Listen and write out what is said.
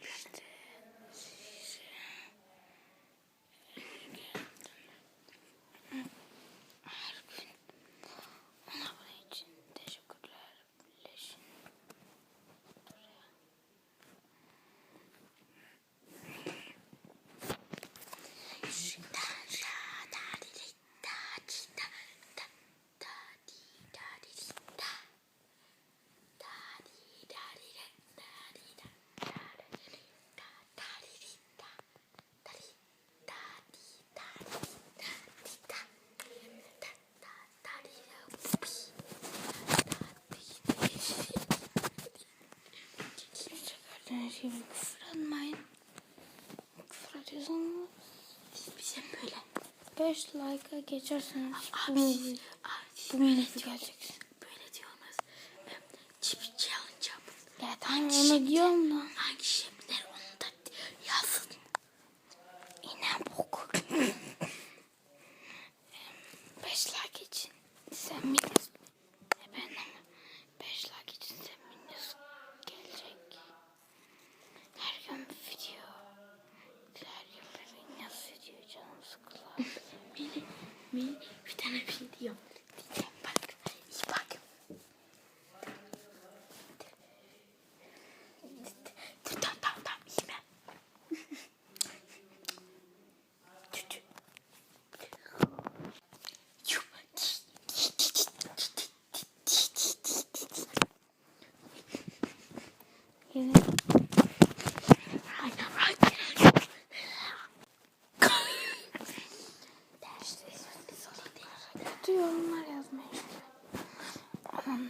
yapıyorsunuz? Gibi küfür etmeyin. Küfür ediyorsanız Bize böyle. 5 like'a geçerseniz Abi, bu abi, bu videosu gelecek. Böyle diyorsunuz. Çip challenge yapın. Ya tamam onu diyorum da. Hangi şemler onu da yazın. İnan bok. 5 like için sen biliyorsun. Beni bir tane bir şey diyor. Diyeceğim bak. Yorumlar yazmayın. Aman